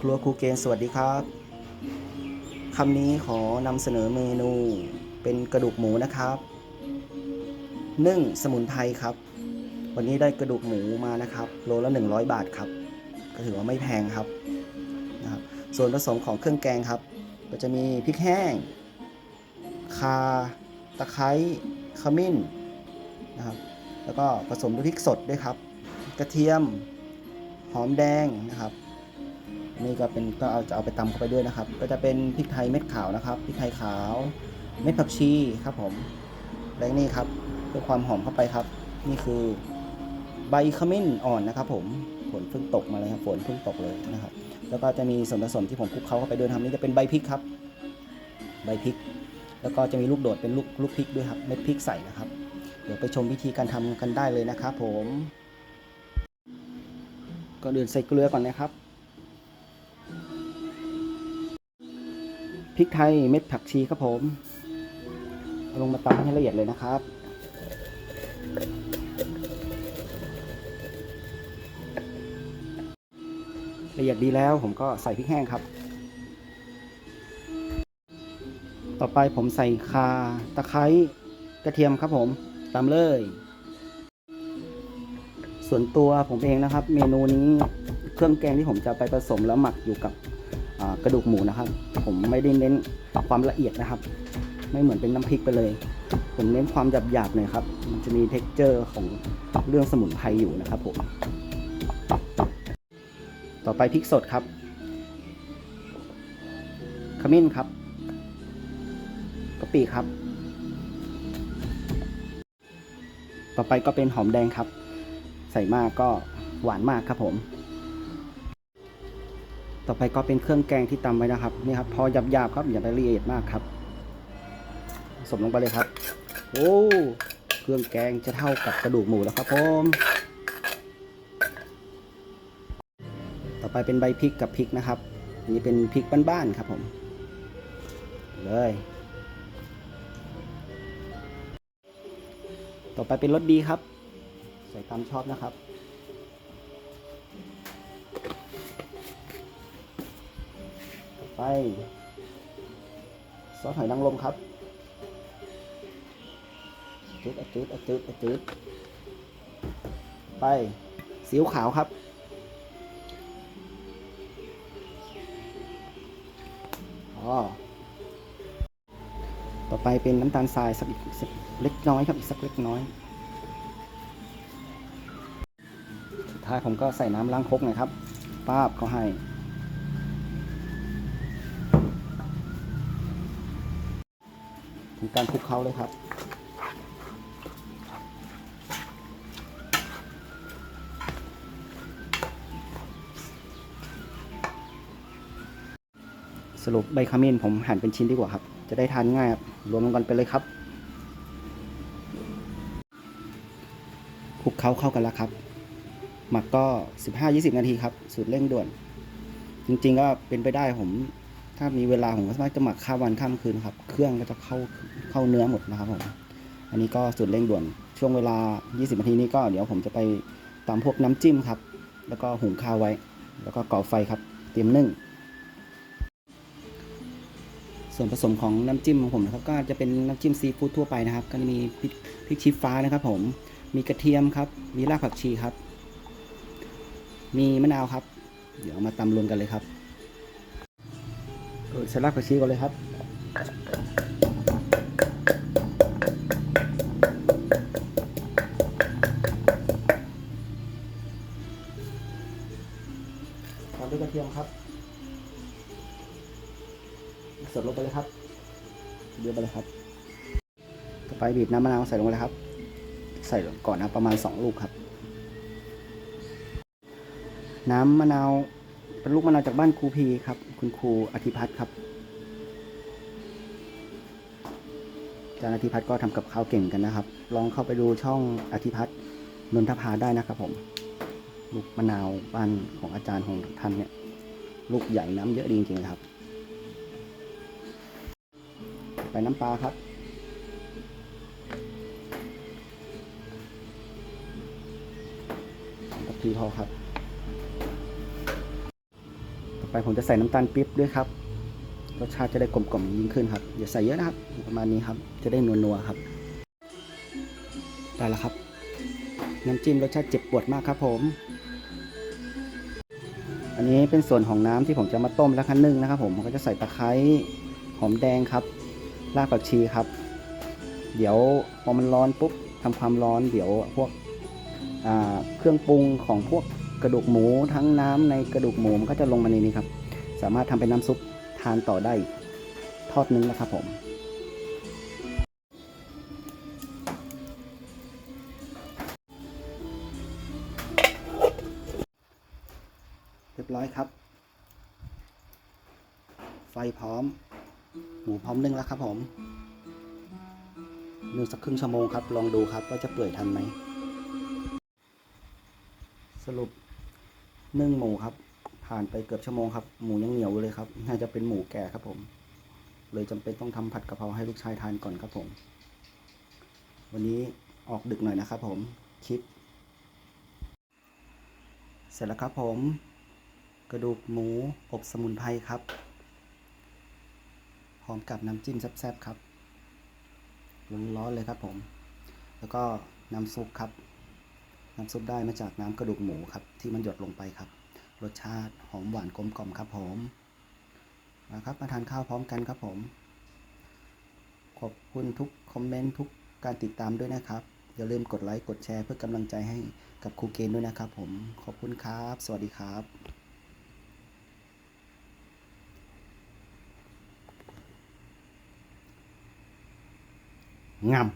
ครัวครูเกณฑ์สวัสดีครับคำนี้ขอนำเสนอเมนูเป็นกระดูกหมูนะครับนึ่งสมุนไพรครับ วันนี้ได้กระดูกหมูมานะครับโลละ 100 บาทครับ ก็ถือว่าไม่แพงครับนะครับ ส่วนผสมของเครื่องแกงครับ ก็จะมีพริกแห้งคาตะไคร้ขมิ้นนะครับ แล้วก็ผสมด้วยพริกสดด้วยครับ กระเทียมหอมแดงนะครับ นี่ก็เป็นก็เอาจะเอาไปตำเข้าไปด้วยนะครับ ก็จะเป็นพริกไทยเม็ดขาวนะครับพริกไทยขาว เม็ดผักชีครับผมและนี่ครับเพื่อความหอมเข้าไปครับ นี่คือใบขมิ้นอ่อนนะครับ ผมฝนเพิ่งตกมาเลยครับฝนเพิ่งตกเลยนะครับ แล้วก็จะมีส่วนผสมที่ผมคลุกเคล้าเข้าไปด้วยครับนี่จะเป็นใบพริกครับ ใบพริก แล้วก็จะมีลูกโดดเป็นลูกลูกพริกด้วยครับเม็ดพริกใส่นะครับ เดี๋ยวไปชมวิธีการทำกันได้เลยนะครับผมก็เดินใส่เกลือก่อนนะครับ พริกไทยเม็ดผักชีครับผมเอาลงมาตำให้ละเอียดเลยนะครับ ละเอียดดีแล้วผมก็ใส่พริกแห้งครับ ต่อไปผมใส่คาตะไคร้กระเทียมครับผมตามเลย ส่วนตัวผมเองนะครับ เมนูนี้เครื่องแกงที่ผมจะไปผสมแล้วหมักอยู่กับ กระดูกหมูนะครับ ผมไม่ได้เน้นความละเอียดนะครับ ไม่เหมือนเป็นน้ำพริกไปเลย ผมเน้นความหยาบๆหน่อยครับ มันจะมีเท็กเจอร์ของเรื่องสมุนไพรอยู่นะครับผม ต่อไปพริกสดครับ ขมิ้นครับกะปิครับ ต่อไปก็เป็นหอมแดงครับ ใส่มากก็หวานมากครับผม ต่อไปก็เป็นเครื่องแกงที่ตำไว้นะครับนี่ครับพอหยาบๆครับอย่าไปละเอียดมากครับผสมลงไปเลยครับ โอ้เครื่องแกงจะเท่ากับกระดูกหมูแล้วครับผมต่อไปเป็นใบพริกกับพริกนะครับอันนี้เป็นพริกบ้านๆครับผมเลยต่อไปเป็นรสดีครับ ใส่ตามชอบนะครับ ไป ซอสหอยนางรมครับจืดอะจืดอะจืดอะจืดไปซีอิ๊วขาวครับอ๋อต่อไปเป็นน้ำตาลทรายสักสักเล็กน้อยครับอีกสักเล็กน้อย สุดท้ายผมก็ใส่น้ำล้างครกน่อยครับป้าบเขาให้ ถึงการคลุกเคล้าเลยครับ สรุปใบขมิ้นผมหั่นเป็นชิ้นดีกว่าครับ จะได้ทานง่ายครับรวมลงกันไปเลยครับคลุกเคล้าเข้ากันแล้วครับ หมักก็ 15-20 นาทีครับ สูตรเร่งด่วน จริงๆก็เป็นไปได้ผม ถ้ามีเวลาผมก็สามารถจะหมักข้ามวันข้ามคืนครับ เครื่องก็จะเข้าเข้าเนื้อหมดนะครับผมอันนี้ก็สูตรเร่งด่วนช่วงเวลา 20 นาทีนี้ก็เดี๋ยวผมจะไปตามพวกน้ำจิ้มครับ แล้วก็หุงข้าวไว้ แล้วก็ก่อไฟครับ เตรียมนึ่ง ส่วนผสมของน้ำจิ้มของผมนะครับ ก็จะเป็นน้ำจิ้มซีฟู้ดทั่วไปนะครับ ก็จะมีพริกพริกชี้ฟ้านะครับ ผม มีกระเทียมครับ มีรากผักชีครับ มีมะนาวครับ เดี๋ยวมาตำรวมกันเลยครับ เออใส่รากผักชีก่อนเลยครับตามด้วยกระเทียมครับสดลงไปเลยครับเยอะไปเลยครับ ต่อไปบีบน้ำมะนาวใส่ลงไปเลยครับ ใส่ก่อนนะประมาณ 2 ลูกครับ น้ำมะนาวเป็นลูกมะนาวจากบ้านครูพีครับ คุณครูอธิพัฒน์ครับอาจารย์อธิพัฒน์ก็ทำกับข้าวเก่งกันนะครับ ลองเข้าไปดูช่องอธิพัฒน์นนทภาได้นะครับผม ลูกมะนาวบ้านของอาจารย์ของท่านเนี่ย ลูกใหญ่น้ำเยอะดีจริงๆครับ ไปน้ำปลาครับ กับทีพอครับ ไปผมจะใส่น้ำตาลปี๊บด้วยครับ รสชาติจะได้กลมกล่อมยิ่งขึ้นครับ อย่าใส่เยอะนะครับ ประมาณนี้ครับ จะได้นัวๆครับ ได้แล้วครับ น้ำจิ้มรสชาติเจ็บปวดมากครับผม อันนี้เป็นส่วนของน้ำที่ผมจะมาต้มแล้วคั้นนึ่งนะครับ ผมผมก็จะใส่ตะไคร้หอมแดงครับ รากผักชีครับ เดี๋ยวพอมันร้อนปุ๊บทำความร้อน เดี๋ยวพวกเครื่องปรุงของพวก กระดูกหมูทั้งน้ำในกระดูกหมูมันก็จะลงมาในนี้ครับ สามารถทำเป็นน้ำซุปทานต่อได้ทอดนึงนะครับผมเรียบร้อยครับ ไฟพร้อม หมูพร้อมนึ่งแล้วครับผมนึ่งสักครึ่งชั่วโมงครับ ลองดูครับว่าจะเปื่อยทันไหมสรุป นึ่งหมูครับ ผ่านไปเกือบชั่วโมงครับ หมูยังเหนียวเลยครับ น่าจะเป็นหมูแก่ครับผม เลยจำเป็นต้องทำผัดกะเพราให้ลูกชายทานก่อนครับผม วันนี้ออกดึกหน่อยนะครับผม คลิป เสร็จแล้วครับผม กระดูกหมูอบสมุนไพรครับ พร้อมกับน้ำจิ้มแซ่บๆครับร้อนๆเลยครับผม แล้วก็น้ำซุปครับ น้ำซุปได้มาจากน้ำกระดูกหมูครับที่มันหยดลงไปครับ รสชาติหอมหวานกลมกล่อมครับผมมาครับมาทานข้าวพร้อมกันครับผม ขอบคุณทุกคอมเมนต์ทุกการติดตามด้วยนะครับ อย่าลืมกดไลค์กดแชร์เพื่อกำลังใจให้กับครูเกณฑ์ด้วยนะครับผม ขอบคุณครับ สวัสดีครับงาม